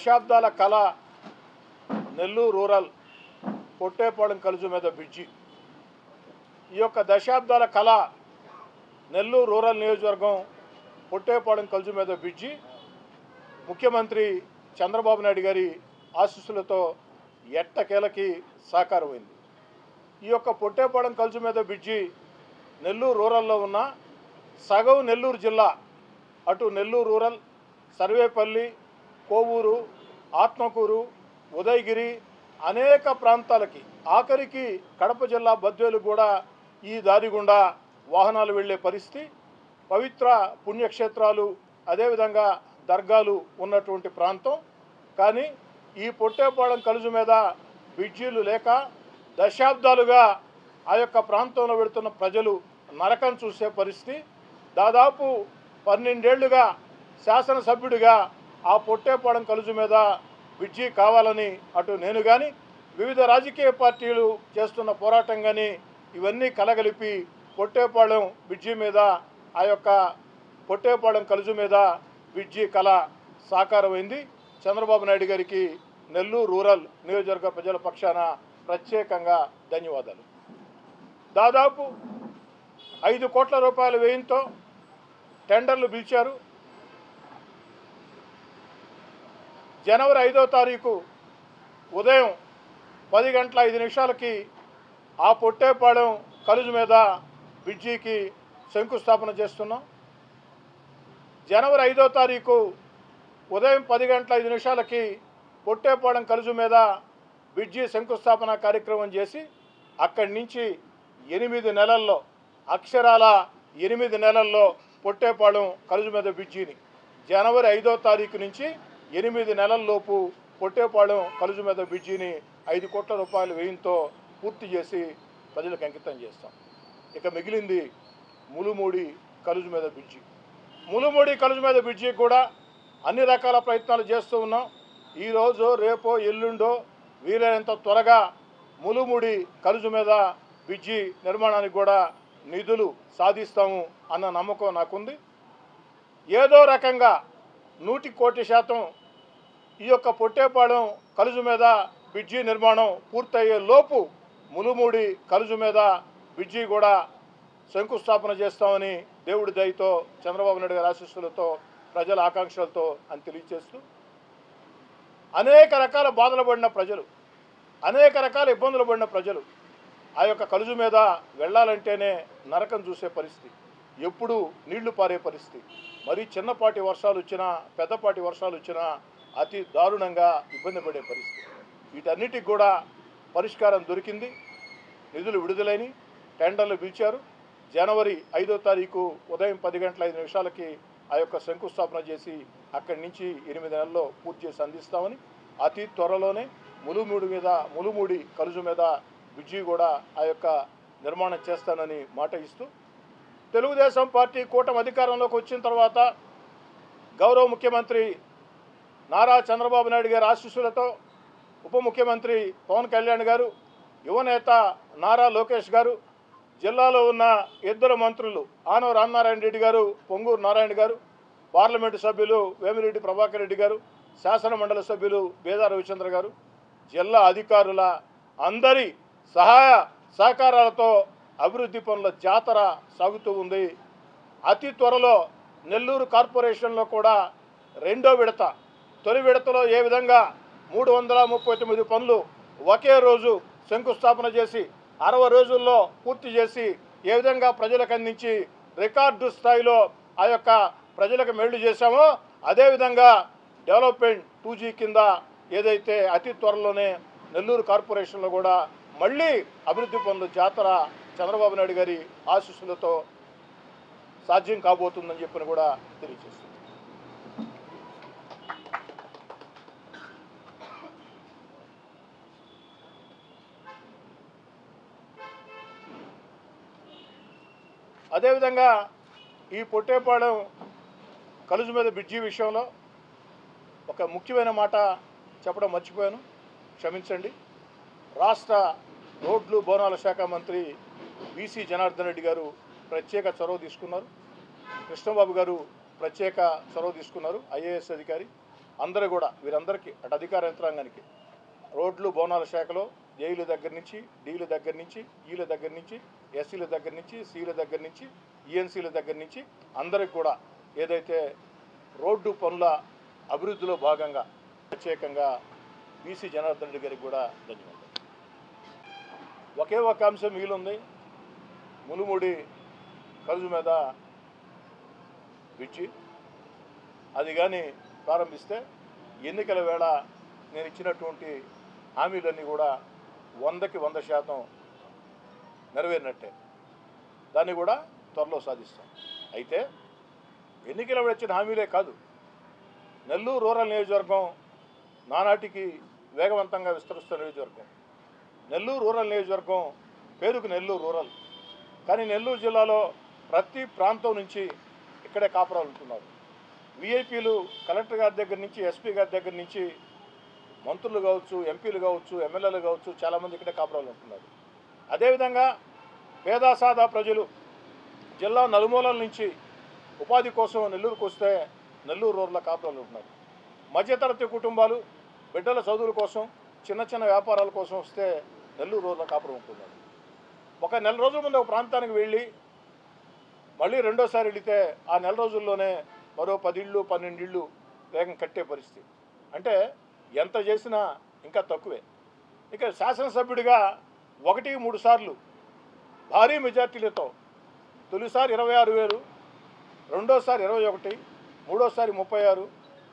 దశాబ్దాల కళ నెల్లూరు రూరల్ పొట్టేపాళెం కలుజు మీద బ్రిడ్జి. ఈ యొక్క దశాబ్దాల కళ నెల్లూరు రూరల్ నియోజకవర్గం పొట్టేపాళెం కలుజు మీద బ్రిడ్జి. ముఖ్యమంత్రి చంద్రబాబు నాయుడు గారి ఆశీస్సులతో ఎట్టకేలకి సాకారమైంది. ఈ యొక్క పొట్టేపాళెం కలుజు మీద బ్రిడ్జి నెల్లూరు రూరల్లో ఉన్న సగం నెల్లూరు జిల్లా అటు నెల్లూరు రూరల్ సర్వేపల్లి కోవూరు ఆత్మకూరు ఉదయగిరి అనేక ప్రాంతాలకి ఆఖరికి కడప జిల్లా బద్వేలు కూడా ఈ దారి గుండా వాహనాలు వెళ్ళే పరిస్థితి. పవిత్ర పుణ్యక్షేత్రాలు అదేవిధంగా దర్గాలు ఉన్నటువంటి ప్రాంతం. కానీ ఈ పొట్టేపాళెం కలుజు మీద బ్రిడ్జీలు లేక దశాబ్దాలుగా ఆ యొక్క ప్రాంతంలో వెళుతున్న ప్రజలు నరకం చూసే పరిస్థితి. దాదాపు పన్నెండేళ్ళుగా శాసనసభ్యుడిగా ఆ పొట్టేపాడం కలుజు మీద బ్రిడ్జి కావాలని అటు నేను కానీ వివిధ రాజకీయ పార్టీలు చేస్తున్న పోరాటం కానీ ఇవన్నీ కలగలిపి పొట్టేపాళెం బ్రిడ్జి మీద ఆ యొక్క పొట్టేపాళెం కలుజు మీద బ్రిడ్జి కళ సాకారమైంది. చంద్రబాబు నాయుడు గారికి నెల్లూరు రూరల్ నియోజకవర్గ ప్రజల పక్షాన ప్రత్యేకంగా ధన్యవాదాలు. దాదాపు ఐదు కోట్ల రూపాయల వ్యయంతో టెండర్లు పిలిచారు. జనవరి ఐదో తారీఖు ఉదయం పది గంటల ఐదు నిమిషాలకి ఆ పొట్టేపాళెం కలుజు మీద బ్రిడ్జికి శంకుస్థాపన చేస్తున్నాం. జనవరి ఐదో తారీఖు ఉదయం పది గంటల ఐదు నిమిషాలకి పొట్టేపాళెం కలుజు మీద బ్రిడ్జి శంకుస్థాపన కార్యక్రమం చేసి అక్కడి నుంచి ఎనిమిది నెలల్లో అక్షరాల ఎనిమిది నెలల్లో పొట్టేపాళెం కలుజు మీద బ్రిడ్జిని జనవరి ఐదో తారీఖు నుంచి ఎనిమిది నెలల్లోపు పొట్టేపాళెం కలుజు మీద బ్రిడ్జిని ఐదు కోట్ల రూపాయల వ్యయంతో పూర్తి చేసి ప్రజలకు అంకితం చేస్తాం. ఇక మిగిలింది ములుమూడి కలుజు మీద బ్రిడ్జి. ములుమూడి కలుజు మీద బ్రిడ్జి కూడా అన్ని రకాల ప్రయత్నాలు చేస్తూ ఉన్నాం. ఈరోజు రేపో ఎల్లుండో వీలైనంత త్వరగా ములుముడి కలుజు మీద బ్రిడ్జి నిర్మాణానికి కూడా నిధులు సాధిస్తాము అన్న నమ్మకం నాకుంది. ఏదో రకంగా నూటి కోటి శాతం ఈ యొక్క పొట్టేపాళెం కలుజు మీద బ్రిడ్జి నిర్మాణం పూర్తయ్యే లోపు ములుమూడి కలుజు మీద బ్రిడ్జి కూడా శంకుస్థాపన చేస్తామని దేవుడి దయతో చంద్రబాబు నాయుడు గారి ఆశీస్సులతో ప్రజల ఆకాంక్షలతో అని తెలియజేస్తూ అనేక రకాల బాధలు పడిన ప్రజలు అనేక రకాల ఇబ్బందులు పడిన ప్రజలు ఆ యొక్క కలుజు మీద వెళ్ళాలంటేనే నరకం చూసే పరిస్థితి ఎప్పుడు నీళ్ళు పారే పరిస్థితి. మరీ చిన్నపాటి వర్షాలు వచ్చినా పెద్దపాటి వర్షాలు వచ్చినా అతి దారుణంగా ఇబ్బంది పడే పరిస్థితి. వీటన్నిటికి కూడా పరిష్కారం దొరికింది. నిధులు విడుదలైన టెండర్లు పిలిచారు. జనవరి ఐదో తారీఖు ఉదయం పది గంటల ఐదు నిమిషాలకి ఆ యొక్క శంకుస్థాపన చేసి అక్కడి నుంచి ఎనిమిది నెలల్లో పూర్తి చేసి అందిస్తామని అతి త్వరలోనే ములుమూడి మీద ములుమూడి కలుజు మీద బ్రిడ్జి కూడా ఆ యొక్క నిర్మాణం చేస్తానని మాట ఇస్తూ తెలుగుదేశం పార్టీ కూటమి అధికారంలోకి వచ్చిన తర్వాత గౌరవ ముఖ్యమంత్రి నారా చంద్రబాబు నాయుడు గారి ఆశీస్సులతో ఉప ముఖ్యమంత్రి పవన్ కళ్యాణ్ గారు యువనేత నారా లోకేష్ గారు జిల్లాలో ఉన్న ఇద్దరు మంత్రులు ఆనవ రామనారాయణ రెడ్డి గారు పొంగూరు నారాయణ గారు పార్లమెంటు సభ్యులు వేమిరెడ్డి ప్రభాకర్ రెడ్డి గారు శాసన మండలి సభ్యులు బేదా రవిచంద్ర గారు జిల్లా అధికారుల అందరి సహాయ సహకారాలతో అభివృద్ధి పనుల జాతర సాగుతూ ఉంది. అతి త్వరలో నెల్లూరు కార్పొరేషన్లో కూడా రెండో విడత తొలి విడతలో ఏ విధంగా మూడు వందల ముప్పై తొమ్మిది పనులు ఒకే రోజు శంకుస్థాపన చేసి అరవై రోజుల్లో పూర్తి చేసి ఏ విధంగా ప్రజలకు అందించి రికార్డు స్థాయిలో ఆ యొక్క ప్రజలకు మెళ్ళు చేశామో అదేవిధంగా డెవలప్మెంట్ టూ జీ కింద ఏదైతే అతి త్వరలోనే నెల్లూరు కార్పొరేషన్లో కూడా మళ్ళీ అభివృద్ధి పనులు జాతర చంద్రబాబు నాయుడు గారి ఆశీస్సులతో సాధ్యం కాబోతుందని చెప్పిన కూడా తెలియజేస్తుంది. అదేవిధంగా ఈ పొట్టేపాళెం కలుజు మీద బ్రిడ్జి విషయంలో ఒక ముఖ్యమైన మాట చెప్పడం మర్చిపోయాను. క్షమించండి. రాష్ట్ర రోడ్లు భవనాల శాఖ మంత్రి బీసీ జనార్దన్ రెడ్డి గారు ప్రత్యేక చొరవ తీసుకున్నారు. కృష్ణబాబు గారు ప్రత్యేక చొరవ తీసుకున్నారు. ఐఏఎస్ అధికారి. అందరూ కూడా వీరందరికీ అటు అధికార యంత్రాంగానికి రోడ్లు బోనాల శాఖలో జైలు దగ్గర నుంచి డీల దగ్గర నుంచి ఈల దగ్గర నుంచి ఎస్సీల దగ్గర నుంచి సీల దగ్గర నుంచి ఈఎన్సీల దగ్గర నుంచి అందరికి కూడా ఏదైతే రోడ్డు పనుల అభివృద్ధిలో భాగంగా ప్రత్యేకంగా బీసీ జనార్దన్ రెడ్డి గారికి కూడా ధన్యవాదాలు. ఒకే ఒక అంశం మిగిలింది మునుముడి కలుజు మీద బ్రిడ్జి అది కానీ ప్రారంభిస్తే ఎన్నికల వేళ నేను ఇచ్చినటువంటి హామీలన్నీ కూడా వందకి వంద శాతం నెరవేరినట్టే. దాన్ని కూడా త్వరలో సాధిస్తాం. అయితే ఎన్నికల వచ్చిన హామీలే కాదు. నెల్లూరు రూరల్ నియోజకవర్గం నానాటికి వేగవంతంగా విస్తరిస్తున్న నియోజకవర్గం. నెల్లూరు రూరల్ నియోజకవర్గం పేరుకు నెల్లూరు రూరల్. కానీ నెల్లూరు జిల్లాలో ప్రతి ప్రాంతం నుంచి ఇక్కడే కాపురాలు ఉంటున్నారు. విఐపీలు కలెక్టర్ గారి దగ్గర నుంచి ఎస్పీ గారి దగ్గర నుంచి మంత్రులు కావచ్చు ఎంపీలు కావచ్చు ఎమ్మెల్యేలు కావచ్చు చాలామంది ఇక్కడే కాపురాలు ఉంటున్నారు. అదేవిధంగా పేదాసాదా ప్రజలు జిల్లా నలుమూలల నుంచి ఉపాధి కోసం నెల్లూరుకు వస్తే నెల్లూరు రోడ్ల కాపురాలు ఉంటున్నారు. మధ్యతరగతి కుటుంబాలు బిడ్డల చదువుల కోసం చిన్న చిన్న వ్యాపారాల కోసం వస్తే నెల్లూరు రోడ్ల కాపురం ఉంటున్నారు. ఒక నెల రోజుల ముందు ఒక ప్రాంతానికి వెళ్ళి మళ్ళీ రెండోసారి వెళితే ఆ నెల రోజుల్లోనే మరో పది ఇళ్ళు పన్నెండు ఇళ్ళు వేగం కట్టే పరిస్థితి. అంటే ఎంత చేసినా ఇంకా తక్కువే. ఇక శాసనసభ్యుడిగా ఒకటి మూడు సార్లు భారీ మెజార్టీలతో తొలిసారి ఇరవై ఆరు వేలు రెండోసారి ఇరవై ఒకటి మూడోసారి ముప్పై ఆరు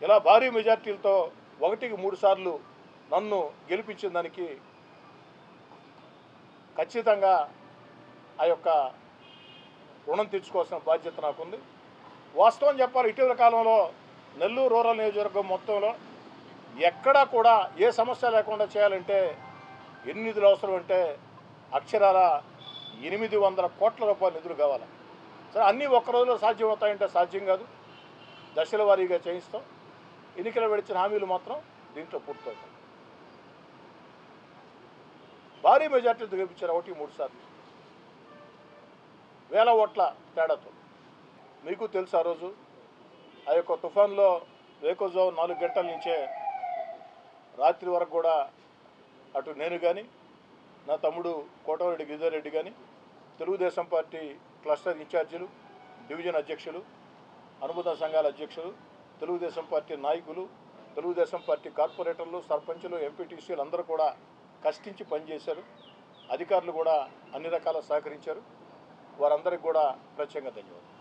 ఇలా భారీ మెజార్టీలతో ఒకటికి మూడు సార్లు నన్ను గెలిపించిన దానికి ఖచ్చితంగా ఆ యొక్క రుణం తెచ్చుకోవాల్సిన బాధ్యత నాకుంది. వాస్తవం చెప్పాలి ఇటీవల కాలంలో నెల్లూరు రూరల్ నియోజకవర్గం మొత్తంలో ఎక్కడా కూడా ఏ సమస్య లేకుండా చేయాలంటే ఎన్ని నిధులు అవసరం అంటే అక్షరాల ఎనిమిది వందల కోట్ల రూపాయల నిధులు కావాలి. సరే అన్నీ ఒక్క రోజులో సాధ్యం అవుతాయంటే సాధ్యం కాదు. దశల వారీగా చేయిస్తాం. ఎన్నికలు విడిచిన హామీలు మాత్రం దీంట్లో పూర్తవుతాయి. భారీ మెజార్టీతో గెలిపించారు ఒకటి మూడు సార్లు. వేల ఓట్ల తేడాతో. మీకు తెలుసు ఆ రోజు. ఆ యొక్క తుఫాన్లో వేకోజావు నాలుగు గంటల నుంచే రాత్రి వరకు కూడా అటు నేను కానీ నా తమ్ముడు కోటమిరెడ్డి గిరిజారెడ్డి కానీ తెలుగుదేశం పార్టీ క్లస్టర్ ఇన్ఛార్జీలు డివిజన్ అధ్యక్షులు అనుబంధ సంఘాల అధ్యక్షులు తెలుగుదేశం పార్టీ నాయకులు తెలుగుదేశం పార్టీ కార్పొరేటర్లు సర్పంచులు ఎంపీటీసీలు అందరూ కూడా కష్టించి పనిచేశారు. అధికారులు కూడా అన్ని రకాల సహకరించారు. వారందరికీ కూడా ప్రత్యేకంగా ధన్యవాదాలు.